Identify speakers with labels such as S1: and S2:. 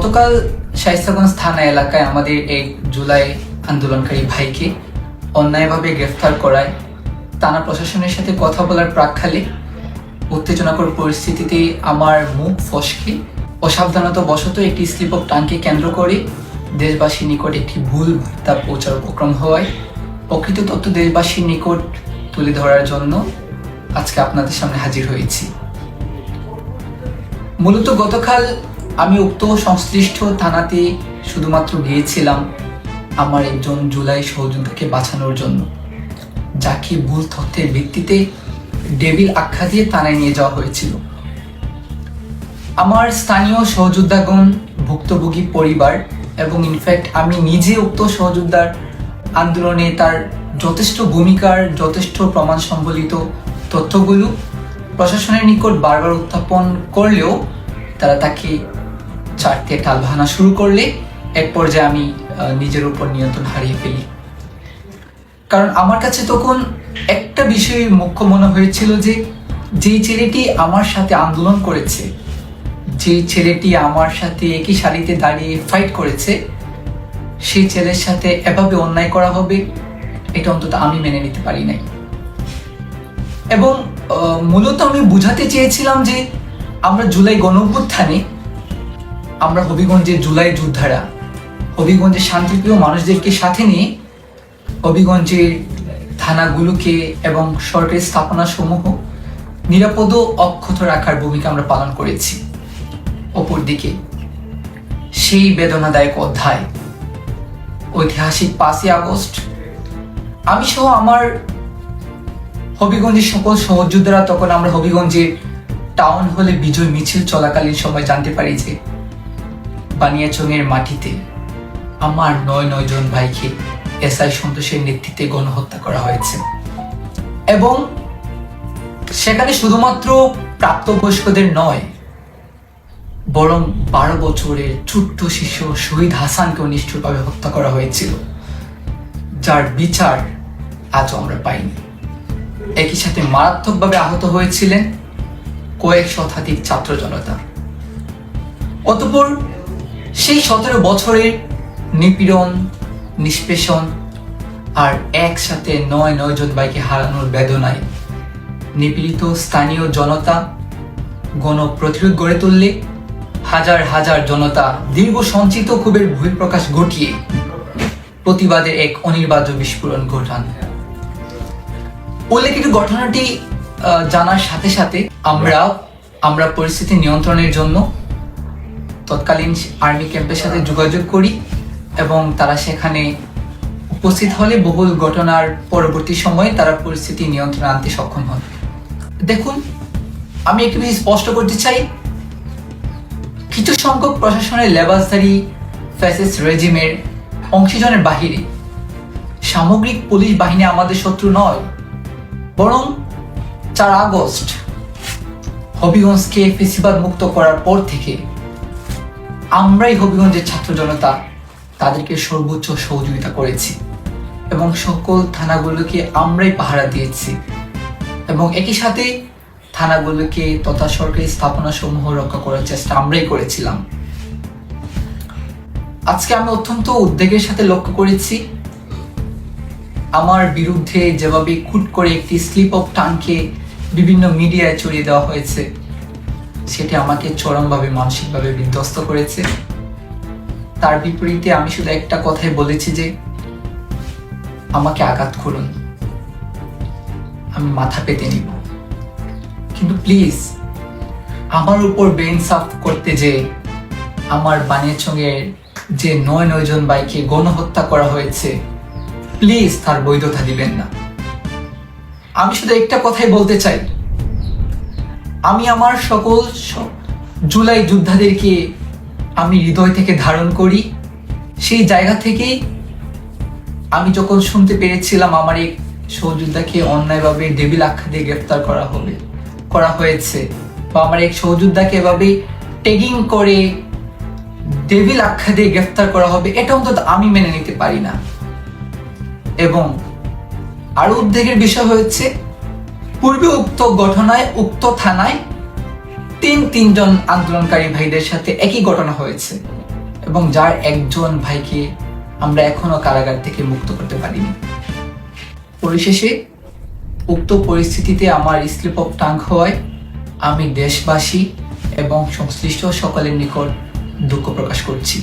S1: গতকাল শাইস্তাগঞ্জ থানা এলাকায় আমাদের এক জুলাই আন্দোলনকারী ভাইকে অন্যায়ভাবে গ্রেফতার করায় থানা প্রশাসনের সাথে কথা বলার প্রাককালে উত্তেজনাকর পরিস্থিতিতে আমার মুখ ফসকে, অসাবধানতা বশত একটি স্লিপ অফ টাঙ্কে কেন্দ্র করে দেশবাসীর নিকট একটি ভুল বার্তা পৌঁছার উপক্রম হওয়ায় প্রকৃত তথ্য দেশবাসীর নিকট তুলে ধরার জন্য আজকে আপনাদের সামনে হাজির হয়েছি। মূলত গতকাল আমি উক্ত সংশ্লিষ্ট থানাতে শুধুমাত্র গিয়েছিলাম আমার একজন জুলাই সহযোদ্ধাকে বাঁচানোর জন্য, যাকে ভুল তথ্যের ভিত্তিতে ডেভিল আখ্যা দিয়ে থানায় নিয়ে যাওয়া হয়েছিল। আমার স্থানীয় সহযোদ্ধাগণ, ভুক্তভোগী পরিবার এবং ইনফ্যাক্ট আমি নিজে উক্ত সহযোদ্ধার আন্দোলনে তার যথেষ্ট ভূমিকার, যথেষ্ট প্রমাণ সম্বলিত তথ্যগুলো প্রশাসনের নিকট বারবার উত্থাপন করলেও তারা তাকে চারটে টাল ভাঙা শুরু করলে এক পর্যায়ে আমি নিজের উপর নিয়ন্ত্রণ হারিয়ে ফেলি। কারণ আমার কাছে তখন একটা বিষয় মুখ্য মনে হয়েছিল যে যে ছেলেটি আমার সাথে আন্দোলন করেছে যে ছেলেটি আমার সাথে একই সারিতে দাঁড়িয়ে ফাইট করেছে, সেই ছেলের সাথে এভাবে অন্যায় করা হবে, এটা অন্তত আমি মেনে নিতে পারি নাই। এবং মূলত আমি বুঝাতে চেয়েছিলাম যে, আমরা জুলাই গণ অভ্যুত্থানে আমরা হবিগঞ্জের জুলাই যোদ্ধারা। হবিগঞ্জের শান্তিপ্রিয় মানুষদেরকে সাথে নিয়ে হবিগঞ্জের থানাগুলোকে এবং সরকারি স্থাপনা সমূহ নিরাপদ অক্ষত রাখার ভূমিকা আমরা পালন করেছি। অপরদিকে, সেই বেদনাদায়ক অধ্যায়, ঐতিহাসিক পাঁচই আগস্ট, আমি সহ আমার হবিগঞ্জের সকল সহযোদ্ধারা তখন আমরা হবিগঞ্জের টাউন হলে বিজয় মিছিল চলাকালীন সময় জানতে পারি যে বানিয়াচংয়ের মাটিতে আমার নয় নয় জন ভাইকে এসআই সন্তোষের নেতৃত্বে গণহত্যা করা হয়েছে। এবং সেখানে শুধুমাত্র প্রাপ্তবয়স্কদের নয়, বরং বারো বছরের ছোট্ট শিশু শহীদ হাসানকেও নিষ্ঠুরভাবে হত্যা করা হয়েছিল, যার বিচার আজও আমরা পাইনি। একই সাথে মারাত্মকভাবে আহত হয়েছিলেন কয়েক শতাধিক ছাত্র জনতা। অতপর সেই সতেরো বছরের নিপীড়ন, নিষ্পেষণ আর একসাথে নয় নয় জন বাইকে হারানোর বেদনায় নিপীড়িত স্থানীয় জনতা গণ প্রতিরোধ গড়ে তুললে হাজার হাজার জনতা দীর্ঘ সঞ্চিত ক্ষোভের বহিঃপ্রকাশ ঘটিয়ে প্রতিবাদের এক অনির্বাজ্য বিস্ফোরণ ঘটান। উল্লেখিত ঘটনাটি জানার সাথে সাথে আমরা আমরা পরিস্থিতি নিয়ন্ত্রণের জন্য তৎকালীন আর্মি ক্যাম্পের সাথে যোগাযোগ করি এবং তারা সেখানে উপস্থিত হলে বহুল ঘটনার পরবর্তী সময়ে তারা পরিস্থিতি নিয়ন্ত্রণে আনতে সক্ষম হন। দেখুন, আমি একটু বেশি স্পষ্ট করতে চাই। কিছু সংখ্যক প্রশাসনের লেবাসধারী ফ্যাসিস্ট রেজিমের অংশীজনের বাহিরে সামগ্রিক পুলিশ বাহিনী আমাদের শত্রু নয়, বরং চার আগস্ট হবিগঞ্জকে ফেসিবাদ মুক্ত করার পর থেকে আমরাই হবিগঞ্জের ছাত্র জনতা তাদেরকে সর্বোচ্চ সহযোগিতা করেছি এবং সকল থানাগুলোকে আমরাই পাহারা দিয়েছি। এবং একই সাথে থানাগুলোকে তথা সরকারি স্থাপনা সমূহ রক্ষা করার চেষ্টা আমরাই করেছিলাম। আজকে আমি অত্যন্ত উদ্বেগের সাথে লক্ষ্য করেছি, আমার বিরুদ্ধে যেভাবে কুট করে একটি স্লিপ অফ টানকে বিভিন্ন মিডিয়ায় ছড়িয়ে দেওয়া হয়েছে। সেটি আমাকে চরমভাবে, মানসিকভাবে বিধ্বস্ত করেছে। তার বিপরীতে আমি শুধু একটা কথাই বলেছি যে, আমাকে আঘাত করুন। আমি মাথা পেতে নিব। কিন্তু প্লিজ, আমার উপর বেইন সাফ করতে যে, আমার বানের সঙ্গে যে নয় নয় জন বাইকে গণহত্যা করা হয়েছে, প্লিজ তার বৈধতা দিবেন না। আমি শুধু একটা কথাই বলতে চাই। আমি আমার সকল জুলাই যোদ্ধাদেরকে আমি হৃদয় থেকে ধারণ করি। সেই জায়গা থেকেই আমি যখন শুনতে পেরেছিলাম আমার এক সহযোদ্ধাকে অন্যায়ভাবে ডেবিল আখ্যা দিয়ে গ্রেফতার করা হবে করা হয়েছে বা আমার এক সহযোদ্ধাকে এভাবে টেগিং করে ডেভিল আখ্যা দিয়ে গ্রেফতার করা হবে, এটা অন্তত আমি মেনে নিতে পারি না। এবং আরও উদ্বেগের বিষয় হচ্ছে পূর্বে উক্ত ঘটনায় উক্ত থানায় তিন তিনজন আন্দোলনকারী ভাইদের সাথে একই ঘটনা হয়েছে এবং যার একজন ভাইকে আমরা এখনও কারাগার থেকে মুক্ত করতে পারিনি। পরিশেষে উক্ত পরিস্থিতিতে আমার স্লিপ অফ টাং হওয়ায় আমি দেশবাসী এবং সংশ্লিষ্ট সকলের নিকট দুঃখ প্রকাশ করছি।